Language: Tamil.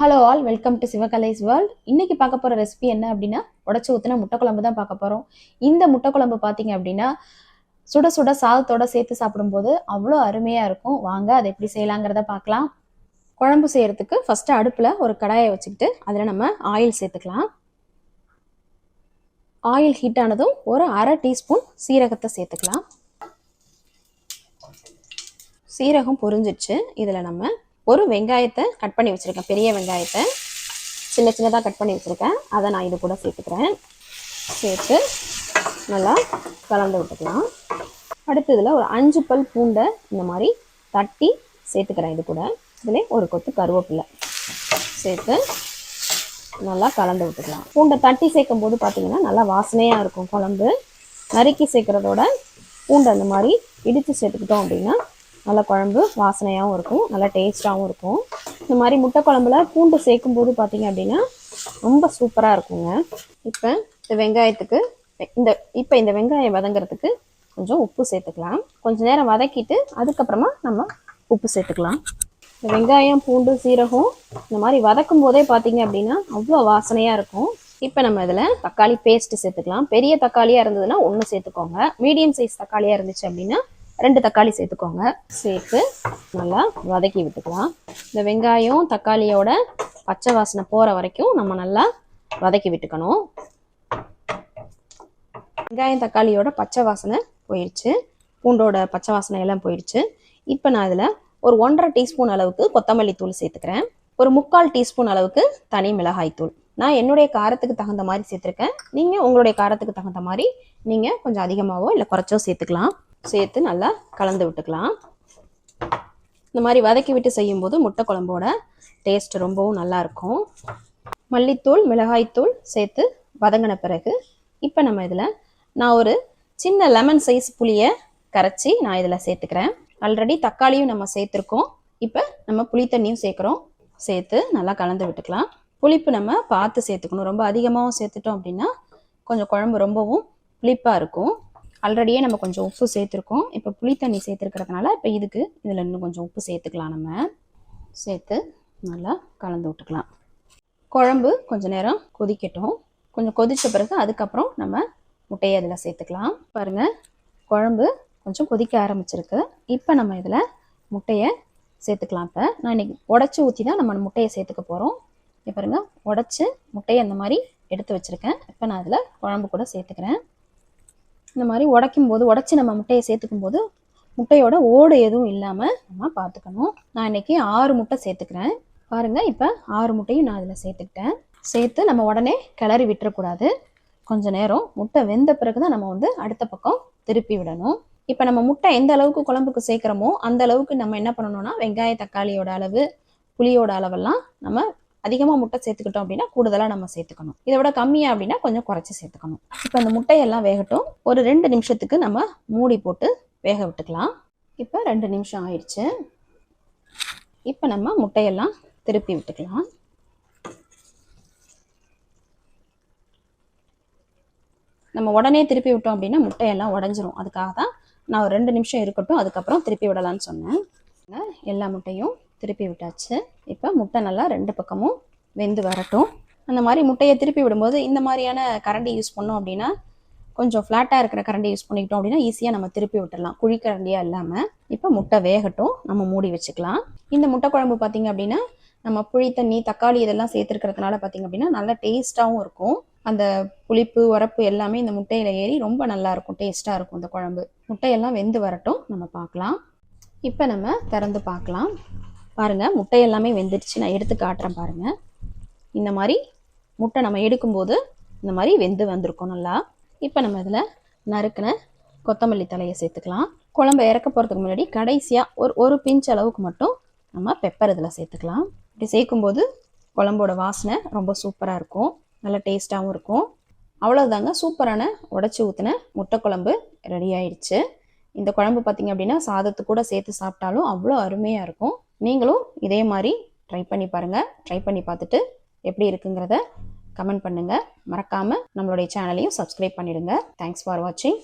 ஹலோ ஆல் வெல்கம் டு சிவகலைஸ் வேர்ல்ட் இன்னைக்கு பார்க்க போகிற ரெசிபி என்ன அப்படின்னா உடச்சி ஊற்றின முட்டை குழம்பு தான் பார்க்க போகிறோம் இந்த முட்டை குழம்பு பார்த்தீங்க அப்படின்னா சுட சுட சாதத்தோட சேர்த்து சாப்பிடும்போது அவ்வளோ அருமையாக இருக்கும். வாங்க அதை எப்படி செய்யலாங்கிறத பார்க்கலாம். குழம்பு செய்கிறதுக்கு ஃபஸ்ட்டு அடுப்பில் ஒரு கடாயை வச்சுக்கிட்டு அதில் நம்ம ஆயில் சேர்த்துக்கலாம். ஆயில் ஹீட் ஆனதும் ஒரு அரை டீஸ்பூன் சீரகத்தை சேர்த்துக்கலாம். சீரகம் பொரிஞ்சிடுச்சு. இதில் நம்ம ஒரு வெங்காயத்தை கட் பண்ணி வச்சுருக்கேன். பெரிய வெங்காயத்தை சின்ன சின்னதாக கட் பண்ணி வச்சுருக்கேன். அதை நான் இது கூட சேர்த்துக்கிறேன். சேர்த்து நல்லா கலந்து விட்டுக்கலாம். அடுத்ததில் ஒரு அஞ்சு பல் பூண்டை இந்த மாதிரி தட்டி சேர்த்துக்கிறேன் இது கூட. இதில் ஒரு கொத்து கருவேப்பிலை சேர்த்து நல்லா கலந்து விட்டுக்கலாம். பூண்டை தட்டி சேர்க்கும் போது பார்த்திங்கன்னா நல்லா வாசனையாக இருக்கும். குழம்பு நறுக்கி சேர்க்குறதோட பூண்டை அந்த மாதிரி இடித்து சேர்த்துக்கிட்டோம் அப்படின்னா நல்லா குழம்பு வாசனையாகவும் இருக்கும் நல்லா டேஸ்ட்டாகவும் இருக்கும். இந்த மாதிரி முட்டை குழம்புல பூண்டு சேர்க்கும் போது பார்த்தீங்க அப்படின்னா ரொம்ப சூப்பராக இருக்குங்க. இப்போ இந்த வெங்காயத்துக்கு இந்த இப்போ இந்த வெங்காயம் வதங்குறதுக்கு கொஞ்சம் உப்பு சேர்த்துக்கலாம். கொஞ்சம் நேரம் வதக்கிட்டு அதுக்கப்புறமா நம்ம உப்பு சேர்த்துக்கலாம். இந்த வெங்காயம் பூண்டு சீரகம் இந்த மாதிரி வதக்கும் போதே பார்த்தீங்க அப்படின்னா அவ்வளோ வாசனையாக இருக்கும். இப்போ நம்ம இதில் தக்காளி பேஸ்ட்டு சேர்த்துக்கலாம். பெரிய தக்காளியாக இருந்ததுன்னா ஒன்று சேர்த்துக்கோங்க. மீடியம் சைஸ் தக்காளியாக இருந்துச்சு அப்படின்னா ரெண்டு தக்காளி சேர்த்துக்கோங்க. சேர்த்து நல்லா வதக்கி விட்டுக்கலாம். இந்த வெங்காயம் தக்காளியோட பச்சை வாசனை போகிற வரைக்கும் நம்ம நல்லா வதக்கி விட்டுக்கணும். வெங்காயம் தக்காளியோட பச்சை வாசனை போயிடுச்சு பூண்டோட பச்சை வாசனை எல்லாம் போயிடுச்சு இப்போ நான் இதில் ஒரு ஒன்றரை டீஸ்பூன் அளவுக்கு கொத்தமல்லி தூள் சேர்த்துக்கிறேன். ஒரு முக்கால் டீஸ்பூன் அளவுக்கு தனி மிளகாய் தூள். நான் என்னுடைய காரத்துக்கு தகுந்த மாதிரி சேர்த்துருக்கேன். நீங்கள் உங்களுடைய காரத்துக்கு தகுந்த மாதிரி நீங்கள் கொஞ்சம் அதிகமாகவோ இல்லை குறைச்சோ சேர்த்துக்கலாம். சேர்த்து நல்லா கலந்து விட்டுக்கலாம். இந்த மாதிரி வதக்கி விட்டு செய்யும்போது முட்டை குழம்போட டேஸ்ட் ரொம்பவும் நல்லா இருக்கும். மல்லித்தூள் மிளகாய்த்தூள் சேர்த்து வதங்கின பிறகு இப்போ நம்ம இதில் நான் ஒரு சின்ன லெமன் சைஸ் புளியை கரைச்சி நான் இதில் சேர்த்துக்கிறேன். ஆல்ரெடி தக்காளியும் நம்ம சேர்த்துருக்கோம். இப்போ நம்ம புளி தண்ணியும் சேர்க்குறோம். சேர்த்து நல்லா கலந்து விட்டுக்கலாம். புளிப்பு நம்ம பார்த்து சேர்த்துக்கணும். ரொம்ப அதிகமாகவும் சேர்த்துட்டோம் அப்படின்னா கொஞ்சம் குழம்பு ரொம்பவும் புளிப்பாக இருக்கும். ஆல்ரெடியே நம்ம கொஞ்சம் உப்பு சேர்த்துருக்கோம். இப்போ புளி தண்ணி சேர்த்துருக்கிறதுனால இப்போ இதுக்கு இதில் இன்னும் கொஞ்சம் உப்பு சேர்த்துக்கலாம் நம்ம. சேர்த்து நல்லா கலந்து விட்டுக்கலாம். குழம்பு கொஞ்சம் நேரம் கொதிக்கட்டும். கொஞ்சம் கொதித்த பிறகு அதுக்கப்புறம் நம்ம முட்டையை அதில் சேர்த்துக்கலாம். பாருங்கள் குழம்பு கொஞ்சம் கொதிக்க ஆரம்பிச்சிருக்கு. இப்போ நம்ம இதில் முட்டையை சேர்த்துக்கலாம். இப்போ நான் இன்னைக்கு உடச்சி ஊற்றி தான் நம்ம முட்டையை சேர்த்துக்க போகிறோம் இப்போ பாருங்க உடச்சி முட்டையை அந்த மாதிரி எடுத்து வச்சுருக்கேன். இப்போ நான் அதில் குழம்பு கூட சேர்த்துக்கிறேன். இந்த மாதிரி உடைக்கும் போது உடச்சி நம்ம முட்டையை சேர்த்துக்கும் போது முட்டையோட ஓடு எதுவும் இல்லாமல் நம்ம பார்த்துக்கணும். நான் இன்னைக்கு ஆறு முட்டை சேர்த்துக்கிறேன். பாருங்கள் இப்போ ஆறு முட்டையும் நான் அதில் சேர்த்துக்கிட்டேன். சேர்த்து நம்ம உடனே கிளறி விட்டுறக்கூடாது. கொஞ்ச நேரம் முட்டை வெந்த பிறகு தான் நம்ம வந்து அடுத்த பக்கம் திருப்பி விடணும். இப்போ நம்ம முட்டை எந்த அளவுக்கு குழம்புக்கு சேர்க்குறோமோ அந்த அளவுக்கு நம்ம என்ன பண்ணணும்னா வெங்காய தக்காளியோட அளவு புளியோட அளவெல்லாம் நம்ம அதிகமாக முட்டை சேர்த்துக்கிட்டோம் அப்படின்னா கூடுதலாக நம்ம சேர்த்துக்கணும். இதை விட கம்மியாக அப்படின்னா கொஞ்சம் குறைச்சி சேர்த்துக்கணும். இப்போ அந்த முட்டையெல்லாம் வேகட்டும். ஒரு ரெண்டு நிமிஷத்துக்கு நம்ம மூடி போட்டு வேக விட்டுக்கலாம். இப்போ ரெண்டு நிமிஷம் ஆயிடுச்சு. இப்போ நம்ம முட்டையெல்லாம் திருப்பி விட்டுக்கலாம். நம்ம உடனே திருப்பி விட்டோம் அப்படின்னா முட்டையெல்லாம் உடஞ்சிரும். அதுக்காக தான் நான் ஒரு ரெண்டு நிமிஷம் இருக்கட்டும் அதுக்கப்புறம் திருப்பி விடலான்னு சொன்னேன். எல்லா முட்டையும் திருப்பி விட்டாச்சு. இப்போ முட்டை நல்லா ரெண்டு பக்கமும் வெந்து வரட்டும். அந்த மாதிரி முட்டையை திருப்பி விடும்போது இந்த மாதிரியான கரண்டி யூஸ் பண்ணோம் அப்படின்னா கொஞ்சம் ஃப்ளாட்டாக இருக்கிற கரண்டி யூஸ் பண்ணிக்கிட்டோம் அப்படின்னா ஈஸியாக நம்ம திருப்பி விட்டுடலாம். குழிக்கரண்டியாக இல்லாமல் இப்போ முட்டை வேகட்டும். நம்ம மூடி வச்சுக்கலாம். இந்த முட்டை குழம்பு பார்த்தீங்க அப்படின்னா நம்ம புளி தண்ணி தக்காளி இதெல்லாம் சேர்த்துருக்கிறதுனால பார்த்தீங்க அப்படின்னா நல்லா டேஸ்ட்டாகவும் இருக்கும். அந்த புளிப்பு உரப்பு எல்லாமே இந்த முட்டையில் ஏறி ரொம்ப நல்லா இருக்கும். டேஸ்ட்டாக இருக்கும் இந்த குழம்பு. முட்டையெல்லாம் வெந்து வரட்டும். நம்ம பார்க்கலாம் இப்போ நம்ம திறந்து பார்க்கலாம் பாருங்கள் முட்டை எல்லாமே வெந்துடுச்சு. நான் எடுத்து காட்டுறேன் பாருங்கள் இந்த மாதிரி முட்டை நம்ம எடுக்கும்போது இந்த மாதிரி வெந்து வந்திருக்கும் நல்லா. இப்போ நம்ம இதில் நறுக்கின கொத்தமல்லி தலையை சேர்த்துக்கலாம். குழம்பு இறக்க போகிறதுக்கு முன்னாடி கடைசியாக ஒரு ஒரு பிஞ்ச் அளவுக்கு மட்டும் நம்ம பெப்பர் இதில் சேர்த்துக்கலாம். இப்படி சேர்க்கும்போது குழம்போட வாசனை ரொம்ப சூப்பராக இருக்கும். நல்லா டேஸ்ட்டாகவும் இருக்கும். அவ்வளோதாங்க சூப்பரான உடச்சி ஊற்றின முட்டை குழம்பு ரெடி ஆயிடுச்சு. இந்த குழம்பு பார்த்தீங்க அப்படின்னா சாதத்து கூட சேர்த்து சாப்பிட்டாலும் அவ்வளோ அருமையாக இருக்கும். நீங்களும் இதே மாதிரி ட்ரை பண்ணி பாருங்கள் ட்ரை பண்ணி பார்த்துட்டு எப்படி இருக்குங்கிறத கமெண்ட் பண்ணுங்கள் மறக்காமல் நம்மளுடைய சேனலையும் சப்ஸ்கிரைப் பண்ணிடுங்க. தேங்க்ஸ் ஃபார் வாட்சிங்